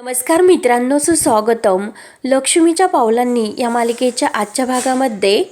नमस्कार मित्रांनो सुस्वागतम. लक्ष्मीच्या पावलांनी या मालिकेच्या आजच्या भागामध्ये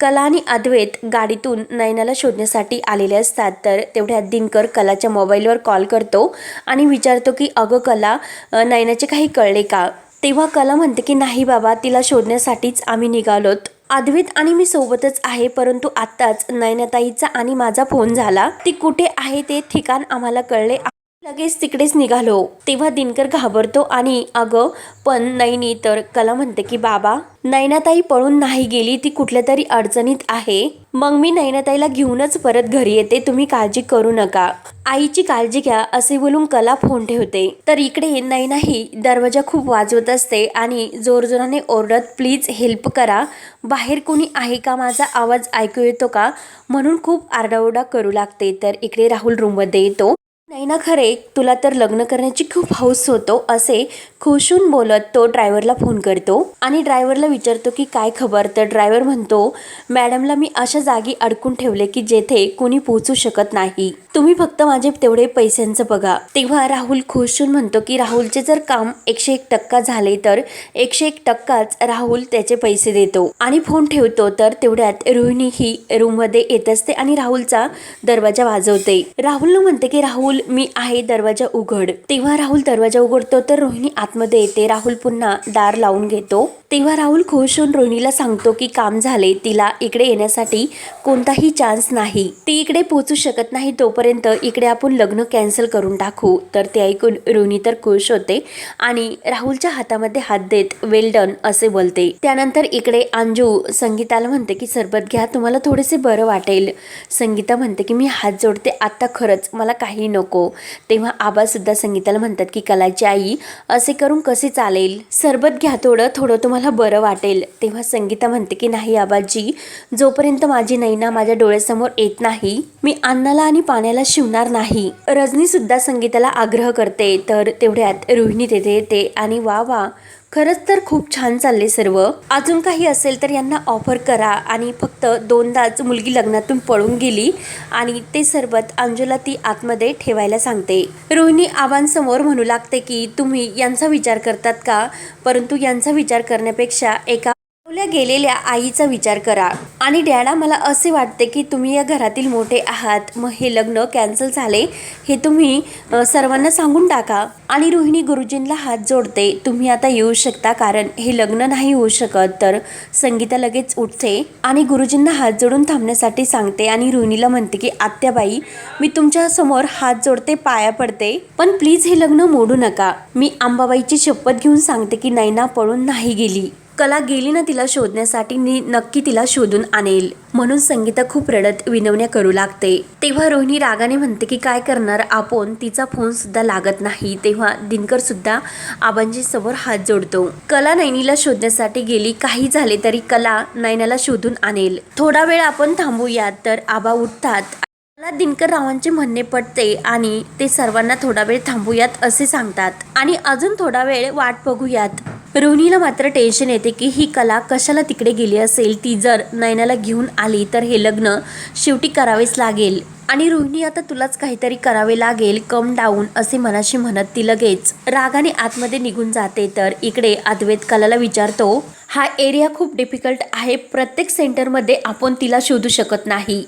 कला आणि अद्वैत गाडीतून नयनाला शोधण्यासाठी आलेले असतात. तर तेवढ्यात दिनकर कलाच्या मोबाईलवर कॉल करतो आणि विचारतो की अगं कला नयनाचे काही कळले का? तेव्हा कला म्हणते की नाही बाबा तिला शोधण्यासाठीच आम्ही निघालोत. अद्वैत आणि मी सोबतच आहे परंतु आत्ताच नयनाताईचा आणि माझा फोन झाला. ती कुठे आहे ते ठिकाण आम्हाला कळले लगेच तिकडेच निघालो. तेव्हा दिनकर घाबरतो आणि अगं पण नैनी तर कला म्हणते की बाबा नैनाताई पळून नाही गेली ती कुठल्या तरी अडचणीत आहे. मग मी नैनाताईला घेऊनच परत घरी येते तुम्ही काळजी करू नका. आईची काळजी घ्या असे बोलून कला फोन ठेवते. तर इकडे नैनाही दरवाजा खूप वाजवत असते आणि जोरजोराने ओरडत प्लीज हेल्प करा. बाहेर कोणी आहे का? माझा आवाज ऐकू येतो का? म्हणून खूप आरडाओरडा करू लागते. तर इकडे राहुल रूममध्ये येतो. नाही ना खरे तुला तर लग्न करण्याची खूप हौस होतो असे खुशून बोलत तो ड्रायव्हरला फोन करतो आणि ड्रायव्हरला विचारतो की काय खबर? तर ड्रायव्हर म्हणतो मॅडमला मी अशा जागी अडकून ठेवले की जेथे कुणी पोहोचू शकत नाही. तुम्ही फक्त माझे तेवढे पैशांचं बघा. तेव्हा राहुल खुशून म्हणतो की राहुलचे जर काम एकशे एक टक्का झाले तर एकशे एक टक्काच राहुल त्याचे पैसे देतो आणि फोन ठेवतो. तर तेवढ्यात रोहिणी ही रूममध्ये येत असते आणि राहुलचा दरवाजा वाजवते. राहुल म्हणते की राहुल मी आहे दरवाजा उघड. तेव्हा राहुल दरवाजा उघडतो. तर रोहिणी आतमध्ये येते. राहुल पुन्हा दार लावून घेतो. तेव्हा राहुल खुश होऊन रोहिणीला सांगतो की काम झाले. तिला इकडे येण्यासाठी कोणताही चान्स नाही. ती इकडे पोहोचू शकत नाही तोपर्यंत इकडे आपण लग्न कॅन्सल करून टाकू. तर ते ऐकून रोहिणी तर खुश होते आणि राहुलच्या हातामध्ये हात देत वेल डन असे बोलते. त्यानंतर इकडे अंजू संगीताला म्हणते की सरबत घ्या तुम्हाला थोडेसे बरं वाटेल. संगीता म्हणते की मी हात जोडते आत्ता खरंच मला काही नको. तेव्हा आबासुद्धा संगीताला म्हणतात की कलाची आई असे करून कसे चालेल? सरबत घ्या थोडं थोडं तुम्हाला बरं वाटेल. तेव्हा संगीता म्हणते की नाही आबाजी जोपर्यंत माझी नैना माझ्या डोळ्यासमोर येत नाही मी अन्नाला आणि पाण्याला शिवणार नाही. रजनी सुद्धा संगीताला आग्रह करते. तर तेवढ्यात रोहिणी तेथे येते आणि वा वा खरंच तर खूप छान चालले सर्व. अजून काही असेल तर यांना ऑफर करा. आणि फक्त दोनदाच मुलगी लग्नातून पळून गेली. आणि ते सरबत अंजुला ती आतमध्ये ठेवायला सांगते. रोहिणी आबांसमोर म्हणू लागते की तुम्ही यांचा विचार करतात का? परंतु यांचा विचार करण्यापेक्षा एका ठेवल्या गेलेल्या आईचा विचार करा. आणि डॅडा मला असे वाटते की तुम्ही या घरातील मोठे आहात. मग हे लग्न कॅन्सल झाले हे तुम्ही सर्वांना सांगून टाका. आणि रोहिणी गुरुजींना हात जोडते तुम्ही आता येऊ शकता कारण हे लग्न नाही होऊ शकत. तर संगीता लगेच उठते आणि गुरुजींना हात जोडून थांबण्यासाठी सांगते आणि रोहिणीला म्हणते की आत्याबाई मी तुमच्यासमोर हात जोडते पाया पडते. पण प्लीज हे लग्न मोडू नका. मी आंबाबाईची शपथ घेऊन सांगते की नैना पळून नाही गेली. कला गेली ना तिला शोधण्यासाठी मी नक्की तिला शोधून आणेल. म्हणून संगीता खूप रडत विनवण्या करू लागते. तेव्हा रोहिणी रागाने म्हणते की काय करणार आपण? तिचा फोन सुद्धा लागत नाही. तेव्हा दिनकर सुद्धा आबांजी समोर हात जोडतो. कला नैनीला शोधण्यासाठी गेली. काही झाले तरी कला नैनाला शोधून आणेल. थोडा वेळ आपण थांबूयात तर आबा उठतात. मला दिनकर रावांचे म्हणणे पडते आणि ते सर्वांना थोडा वेळ थांबूयात असे सांगतात. आणि अजून थोडा वेळ वाट बघूयात. रोहिणीला मात्र टेन्शन येते की ही कला कशाला तिकडे गेली असेल? ती जर नयनाला घेऊन आली तर हे लग्न शेवटी करावेच लागेल. आणि रोहिणी आता तुलाच काहीतरी करावे लागेल कम डाऊन असे मनाशी म्हणत ती लगेच रागाने आतमध्ये निघून जाते. तर इकडे अद्वैत कलाला विचारतो हा एरिया खूप डिफिकल्ट आहे. प्रत्येक सेंटरमध्ये आपण तिला शोधू शकत नाही.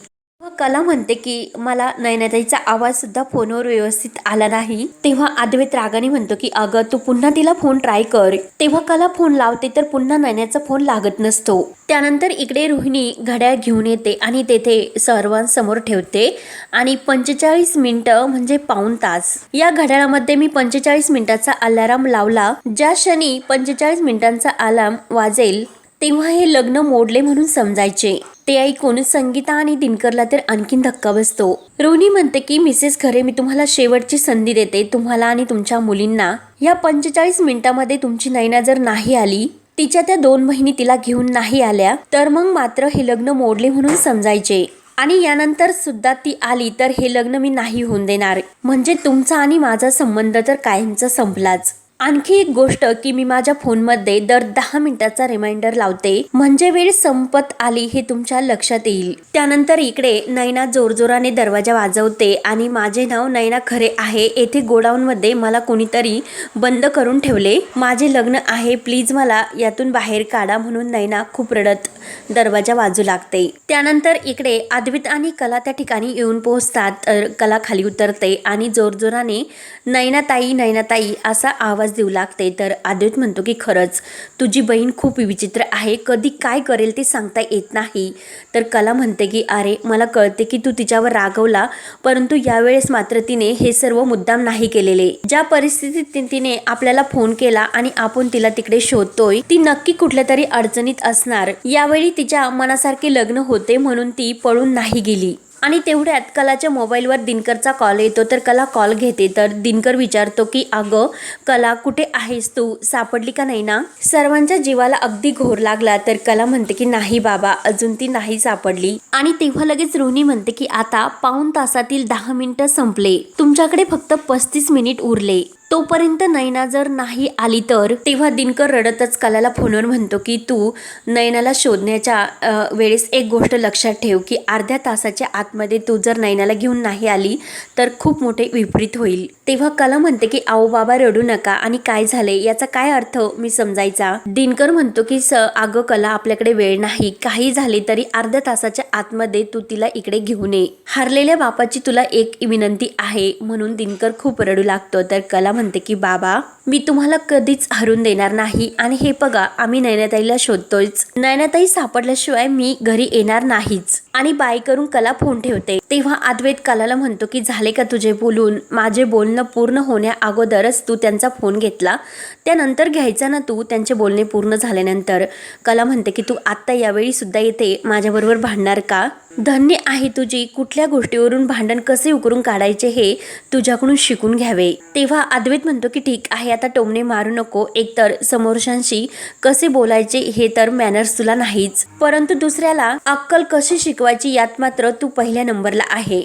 कला म्हणते की मला नयनाताईचा आवाज सुद्धा फोनवर व्यवस्थित आला नाही तेव्हा अद्वैत रागाने म्हणतो की अगं तू पुन्हा तिला फोन ट्राय कर. तेव्हा कला फोन लावते तर पुन्हा नयनाचा फोन लागत नसतो. त्यानंतर इकडे रोहिणी घड्याळ घेऊन येते आणि तेथे सर्वांसमोर ठेवते. आणि पंचेचाळीस मिनिटं म्हणजे पाऊण तास. या घड्याळामध्ये मी पंचेचाळीस मिनिटाचा अलाराम लावला. ज्या क्षणी पंचेचाळीस मिनिटांचा अलार्म वाजेल तेव्हा हे लग्न मोडले म्हणून समजायचे. ते ऐकून संगीता आणि दिनकरला तर आणखीन धक्का बसतो. रोनी म्हणते की मिसेस खरे मी तुम्हाला शेवटची संधी देते. तुम्हाला आणि तुमच्या मुलींना या पंचेचाळीस मिनिटामध्ये तुमची नैना जर नाही आली तिच्या त्या दोन बहिणी तिला घेऊन नाही आल्या तर मग मात्र हे लग्न मोडले म्हणून समजायचे. आणि यानंतर सुद्धा ती आली तर हे लग्न मी नाही होऊन देणार. म्हणजे तुमचा आणि माझा संबंध तर कायमचा संपलाच. आणखी एक गोष्ट की मी माझ्या फोनमध्ये दर दहा मिनिटाचा रिमाइंडर लावते. म्हणजे वेळ संपत आली हे तुमच्या लक्षात येईल. त्यानंतर इकडे नैना जोरजोराने दरवाजा वाजवते आणि माझे नाव नैना खरे आहे. येथे गोडाऊनमध्ये मला कोणीतरी बंद करून ठेवले. माझे लग्न आहे. प्लीज मला यातून बाहेर काढा म्हणून नैना खूप रडत दरवाजा वाजू लागते. त्यानंतर इकडे अद्वित आणि कला त्या ठिकाणी येऊन पोहोचतात. तर कला खाली उतरते आणि जोरजोराने नैनाताई नैनाताई असा आवाज देऊ लागते. तर आदित्य म्हणतो की खरंच तुझी बहीण खूप विचित्र आहे. कधी काय करेल ते सांगता येत नाही. तर कला म्हणते की अरे मला कळते की तू तिच्यावर रागवला परंतु यावेळेस मात्र तिने हे सर्व मुद्दाम नाही केलेले. ज्या परिस्थितीत तिने आपल्याला फोन केला आणि आपण तिला तिकडे शोधतोय ती नक्की कुठल्या तरी अडचणीत असणार. यावेळी तिच्या मनासारखे लग्न होते म्हणून ती पळून नाही गेली. आणि तेवढ्यात कलाच्या मोबाईलवर दिनकरचा कॉल येतो. तर कला कॉल घेते. तर दिनकर विचारतो की अगं कला कुठे आहेस तू? सापडली का नाही ना? सर्वांच्या जीवाला अगदी घोर लागला. तर कला म्हणते की नाही बाबा अजून ती नाही सापडली. आणि तेव्हा लगेच रोहिणी म्हणते की आता पाऊण तासातील दहा मिनिटं संपले. तुमच्याकडे फक्त पस्तीस मिनिट उरले. तोपर्यंत नैना जर नाही आली तर तेव्हा दिनकर रडतच कलाला फोनवर म्हणतो की तू नयनाला शोधण्याच्या वेळेस एक गोष्ट लक्षात ठेव की अर्ध्या तासाच्या आतमध्ये तू जर नैनाला घेऊन नाही आली तर खूप मोठे विपरीत होईल. तेव्हा कला म्हणते की आओ बाबा रडू नका. आणि काय झाले याचा काय अर्थ मी समजायचा? दिनकर म्हणतो की स अगं कला आपल्याकडे वेळ नाही. काही झाले तरी अर्ध्या तासाच्या आतमध्ये तू तिला इकडे घेऊन ये. हारलेल्या बापाची तुला एक विनंती आहे. म्हणून दिनकर खूप रडू लागतो. तर कला म्हणते की बाबा मी तुम्हाला कधीच हरून देणार नाही. आणि हे बघा आम्ही नैनाताईला शोधतोयच. नैनाताई सापडल्याशिवाय मी घरी येणार नाहीच. आणि बाय करून कला फोन ठेवते. तेव्हा अद्वैत कलाला म्हणतो की झाले का तुझे बोलून? माझे बोलणं पूर्ण होण्या अगोदरच तू त्यांचा फोन घेतला. त्यानंतर घ्यायचा ना तू? त्यांचे बोलणे पूर्ण झाल्यानंतर. कला म्हणते की तू आत्ता यावेळी सुद्धा येते. माझ्याबरोबर भांडणार का? धन्य आहे तुझी. कुठल्या गोष्टीवरून भांडण कसे उकरून काढायचे हे तुझ्याकडून शिकून घ्यावे. तेव्हा अद्वैत म्हणतो की ठीक आहे. आता टोमणे मारू नको. एकतर समोरच्यांशी कसे बोलायचे हे तर मॅनर्स तुला नाहीच. परंतु दुसऱ्याला अक्कल कशी शिकवायची यात मात्र तू पहिल्या नंबरला आहे.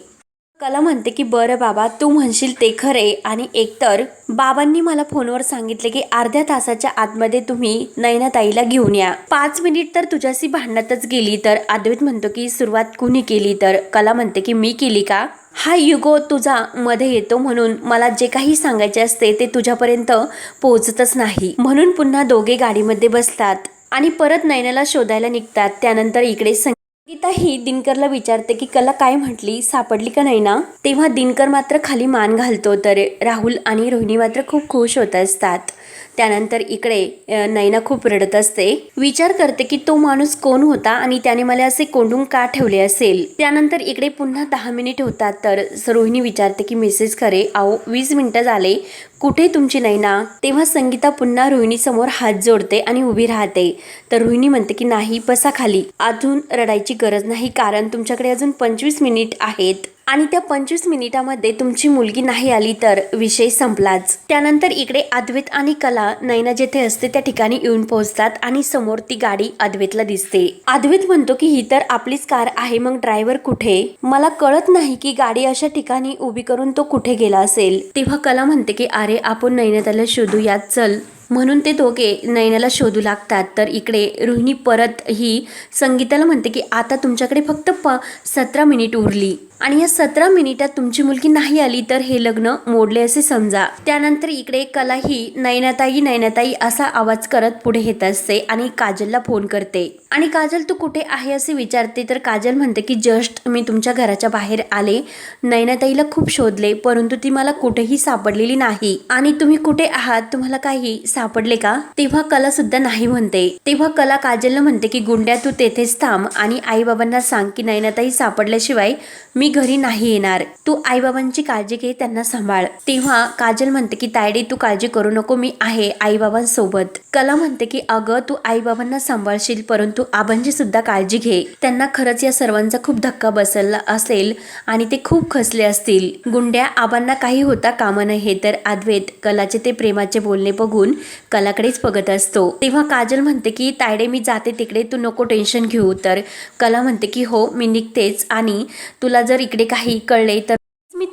कला म्हणते की बरं बाबा तू म्हणशील ते खरे. आणि एकतर बाबांनी मला फोनवर सांगितले की अर्ध्या तासाच्या आतमध्ये तुम्ही नयनाताईला घेऊन या. पाच मिनिट तर तुझ्याशी भांडणातच गेली तर. अद्वैत म्हणतो की सुरुवात कुणी केली तर? कला म्हणते की मी केली का? हा युगो तुझा मध्ये येतो म्हणून मला जे काही सांगायचे असते ते तुझ्यापर्यंत पोहोचतच नाही. म्हणून पुन्हा दोघे गाडीमध्ये बसतात आणि परत नैनाला शोधायला निघतात. त्यानंतर इकडे सं- गीता ही दिनकरला विचारते की कला काय म्हटली? सापडली का नाही ना तेव्हा दिनकर मात्र खाली मान घालतो. तर राहुल आणि रोहिणी मात्र खूप खुश होत असतात. त्यानंतर इकडे नैना खूप रडत असते. विचार करते की तो माणूस कोण होता आणि त्याने मला असे कोंडून का ठेवले असेल? त्यानंतर इकडे पुन्हा दहा मिनिट होतात तर रोहिणी विचारते की मेसेज खरे आहो वीस मिनिटं झाले. कुठे तुमची नैना? तेव्हा संगीता पुन्हा रोहिणी समोर हात जोडते आणि उभी राहते. तर रोहिणी म्हणते की नाही बसा खाली. अजून रडायची गरज नाही कारण तुमच्याकडे अजून पंचवीस मिनिट आहेत. आणि त्या पंचवीस मिनिटामध्ये तुमची मुलगी नाही आली तर विषय संपलाच. त्यानंतर इकडे अद्वैत आणि कला नैना जेथे असते त्या ठिकाणी येऊन पोहोचतात आणि समोर ती गाडी अद्वैतला दिसते. अद्वैत म्हणतो की ही तर आपलीच कार आहे मग ड्रायव्हर कुठे? मला कळत नाही की गाडी अशा ठिकाणी उभी करून तो कुठे गेला असेल. तेव्हा कला म्हणते की अरे आपण नैनाताला शोधूयात चल. म्हणून ते दोघे नयनाला शोधू लागतात. तर इकडे रोहिणी परत ही संगीताला म्हणते की आता तुमच्याकडे फक्त प सतरा मिनिट उरली. आणि या सतरा मिनिटात तुमची मुलगी नाही आली तर हे लग्न मोडले असे समजा. त्यानंतर इकडे कला ही नयनाताई नैनाताई असा आवाज करत पुढे येत असते आणि काजलला फोन करते. आणि काजल तू कुठे आहे असे विचारते? तर काजल म्हणते की जस्ट मी तुमच्या घराच्या बाहेर आले. नैनाताईला खूप शोधले परंतु ती मला कुठेही सापडलेली नाही. आणि तुम्ही कुठे आहात? तुम्हाला काही सापडले का? तेव्हा कला सुद्धा नाही म्हणते. तेव्हा कला काजलला म्हणते की गुंड्या तू तेथेच थांब आणि आईबाबांना सांग की नैनाताई सापडल्याशिवाय मी घरी नाही येणार. तू आई बाबांची काळजी घे त्यांना सांभाळ. तेव्हा काजल म्हणते की तायडे तू काळजी करू नको मी आहे आईबाबांसोबत. कला म्हणते की अगं तू आईबाबांना सांभाळशील परंतु आबांची सुद्धा काळजी घे. त्यांना खरंच या सर्वांचा खूप धक्का बसला असेल आणि ते खूप खसले असतील. गुंड्या आबांना काही होता कामा नये तर अद्वैत. कलाचे ते प्रेमाचे बोलणे बघून कलाकडेच बघत असतो. तेव्हा काजल म्हणते की तायडे मी जाते तिकडे तू नको टेन्शन घेऊ. तर कला म्हणते की हो मी निघतेच आणि तुला जर इकडे काही कळले तर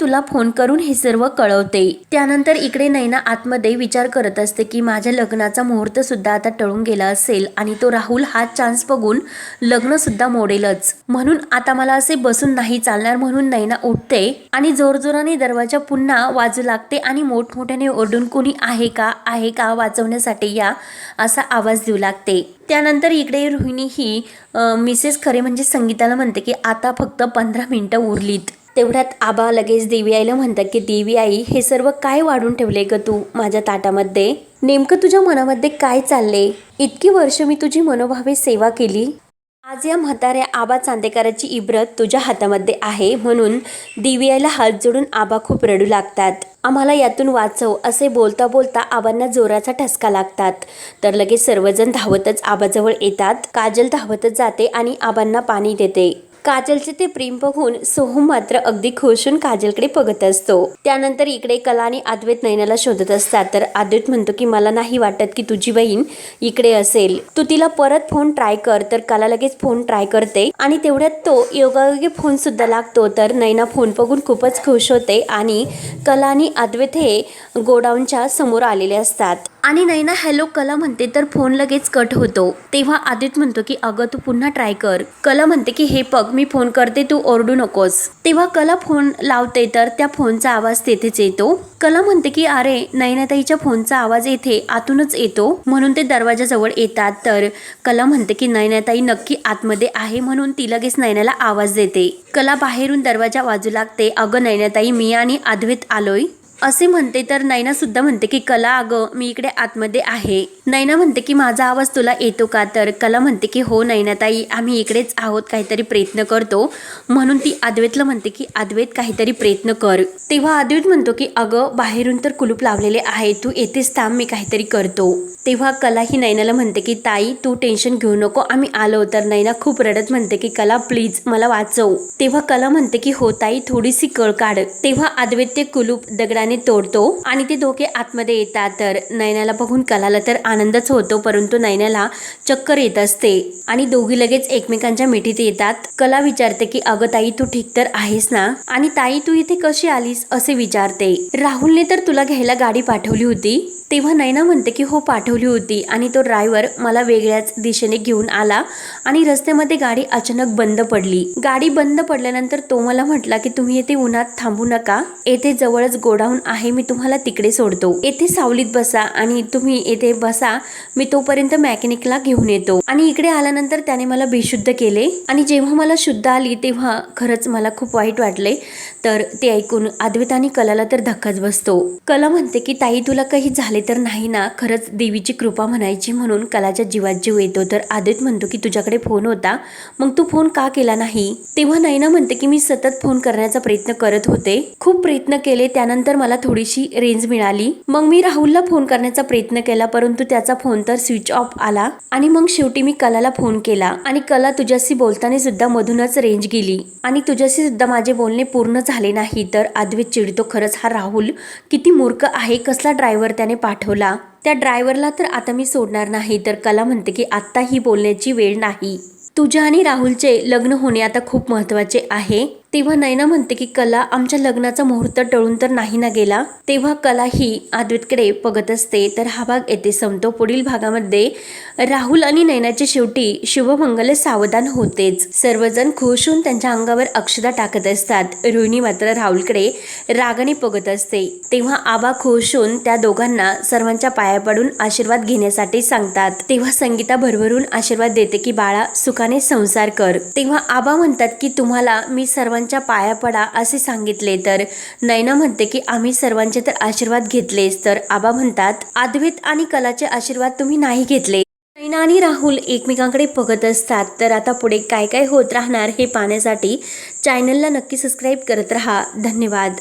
तुला फोन करून हे सर्व कळवते. त्यानंतर इकडे नैना आतमध्ये विचार करत असते की माझ्या लग्नाचा मुहूर्त सुद्धा आता टळून गेला असेल आणि तो राहुल हा चान्स बघून लग्न सुद्धा मोडेलच. म्हणून आता मला असे बसून नाही चालणार म्हणून नैना उठते आणि जोरजोराने दरवाजा पुन्हा वाजू लागते आणि मोठमोठ्याने ओरडून कोणी आहे का? आहे का? वाचवण्यासाठी या असा आवाज देऊ लागते. त्यानंतर इकडे रोहिणी ही मिसेस खरे म्हणजे संगीताला म्हणते की आता फक्त पंधरा मिनिटं उरलीत. तेवढ्यात आबा लगेच देवी आईला म्हणतात की देवी आई हे सर्व काय वाढून ठेवले ग तू माझ्या ताटामध्ये? नेमकं तुझ्या मनामध्ये काय चालले? इतकी वर्ष मी तुझी मनोभावे सेवा केली. आज या म्हाताऱ्या आबा चांदेकराची इब्रत तुझ्या हातामध्ये आहे म्हणून दिव्याला हात जोडून आबा खूप रडू लागतात. आम्हाला यातून वाचव असे बोलता बोलता आबांना जोराचा ठसका लागतात. तर लगेच सर्वजण धावतच आबाजवळ येतात. काजल धावतच जाते आणि आबांना पाणी देते. काजलचे ते प्रेम बघून सोहम मात्र अगदी खुशून होऊन काजलकडे बघत असतो. त्यानंतर इकडे कला आणि अद्वैत नैनाला शोधत असतात. तर अद्वैत म्हणतो की मला नाही वाटत की तुझी बहीण इकडे असेल. तू तिला परत फोन ट्राय कर. तर कला लगेच फोन ट्राय करते आणि तेवढ्यात तो योगायोगी फोन सुद्धा लागतो. तर नैना फोन बघून खूपच खुश होते आणि कला आणि अद्वैत हे गोडाऊनच्या समोर आलेले असतात. आणि नैना हॅलो कला म्हणते तर फोन लगेच कट होतो. तेव्हा आदित म्हणतो की अगं तू पुन्हा ट्राय कर. कला म्हणते की हे बघ मी फोन करते तू ओरडू नकोस. तेव्हा कला फोन लावते तर त्या फोनचा आवाज तेथेच येतो. कला म्हणते की अरे नैनाताईच्या फोनचा आवाज येथे आतूनच येतो. म्हणून ते दरवाजाजवळ येतात. तर कला म्हणते की नैनाताई नक्की आतमध्ये आहे म्हणून ती लगेच नैनाला आवाज देते. कला बाहेरून दरवाजा वाजू लागते. अगं नैनाताई मी आणि अद्वैत आलोय. असे म्हणते तर नैना सुद्धा म्हणते की कला अगं मी इकडे आतमध्ये आहे. नैना म्हणते की माझा आवाज तुला येतो का? तर कला म्हणते की हो नैनाताई आम्ही इकडेच आहोत काहीतरी प्रयत्न करतो. म्हणून ती अद्वैतला म्हणते की अद्वैत काहीतरी प्रयत्न कर. तेव्हा अद्वैत म्हणतो की अगं बाहेरून तर कुलूप लावलेले आहे तू येतेच थांब मी काहीतरी करतो. तेव्हा कला ही नैनाला म्हणते की ताई तू टेन्शन घेऊ नको आम्ही आलो. तर नैना खूप रडत म्हणते की कला प्लीज मला वाचव. तेव्हा कला म्हणते की हो ताई थोडीशी कळ काढ. तेव्हा अद्वैत ते कुलूप दगडाने तोडतो आणि ते दोघे आतमध्ये येतात तर नैनाला बघून कलाला तर आनंदच होतो परंतु नैनाला चक्कर येत असते आणि दोघी लगेच एकमेकांच्या मिठीत येतात. कला विचारते की अगं ताई तू ठीक तर आहेस ना? आणि ताई तू इथे कशी आलीस? असे विचारते. राहुलने तर तुला घ्यायला गाडी पाठवली होती. तेव्हा नैना म्हणते की हो पाठवली होती आणि तो ड्रायव्हर मला वेगळ्याच दिशेने घेऊन आला आणि रस्त्यामध्ये गाडी अचानक बंद पडली. गाडी बंद पडल्यानंतर तो मला म्हटला की तुम्ही येथे उन्हात थांबू नका. येथे जवळच गोडाऊन आहे मी तुम्हाला तिकडे सोडतो. येथे सावलीत बसा आणि तुम्ही येथे बसा मी तोपर्यंत मॅकॅनिकला घेऊन येतो. आणि इकडे आल्यानंतर त्याने मला बेशुद्ध केले. आणि जेव्हा मला शुद्ध आली तेव्हा खरंच मला खूप वाईट वाटले. तर ते ऐकून अद्वैत आणि कलाला तर धक्काच बसतो. कला म्हणते की ताई तुला काही झाले तर नाही ना? खरंच देवीची कृपा म्हणायची म्हणून कलाच्या जीवात जीव येतो. तर आदित म्हणतो की तुझ्याकडे फोन होता. मग तू फोन का केला नाही? तेव्हा नैना म्हणते की मी सतत फोन करण्याचा प्रयत्न करत होते. खूप प्रयत्न केले. त्यानंतर मला थोडीशी रेंज मिळाली. मग मी राहुलला फोन करण्याचा प्रयत्न केला परंतु त्याचा फोन तर स्विच ऑफ आला आणि मग शेवटी मी कलाला फोन केला आणि कला तुझ्याशी बोलताना सुद्धा मधूनच रेंज गेली. आणि तुझ्याशी सुद्धा माझे बोलणे पूर्ण झाले नाही तर अद्वैत चिडतो. खरंच हा राहुल किती मूर्ख आहे कसला ड्रायव्हर त्याने पाठवला? त्या ड्रायव्हरला तर आता मी सोडणार नाही तर कला म्हणते की आत्ता ही बोलण्याची वेळ नाही. तुझ्या आणि राहुलचे लग्न होणे आता खूप महत्त्वाचे आहे. तेव्हा नैना म्हणते की कला आमच्या लग्नाचा मुहूर्त टळून तर नाही ना गेला. तेव्हा कला ही आद्वितकडे बघत असते. तर हा भाग येथे संपतो. पुढील भागामध्ये राहुल आणि नैनाच्या शेवटी शुभमंगल सावधान होतेच. सर्वजण खुश होऊन त्यांच्या अंगावर अक्षदा टाकत असतात. रोहिणी मात्र राहुलकडे रागाने बघत असते. तेव्हा आबा खुश होऊन त्या दोघांना सर्वांच्या पाया पडून आशीर्वाद घेण्यासाठी सांगतात. तेव्हा संगीता भरभरून आशीर्वाद देते की बाळा सुखाने संसार कर. तेव्हा आबा म्हणतात की तुम्हाला मी सर्वांच्या पाया पडा असे सांगितले. तर नैना म्हणते की आम्ही सर्वांचे तर आशीर्वाद घेतलेच. तर आबा म्हणतात अद्वैत आणि कलाचे आशीर्वाद तुम्ही नाही घेतले. नैना आणि राहुल एकमेकांकडे बघत असतात. तर आता पुढे काय काय होत राहणार हे पाहण्यासाठी चॅनलला नक्की सबस्क्राईब करत राहा. धन्यवाद.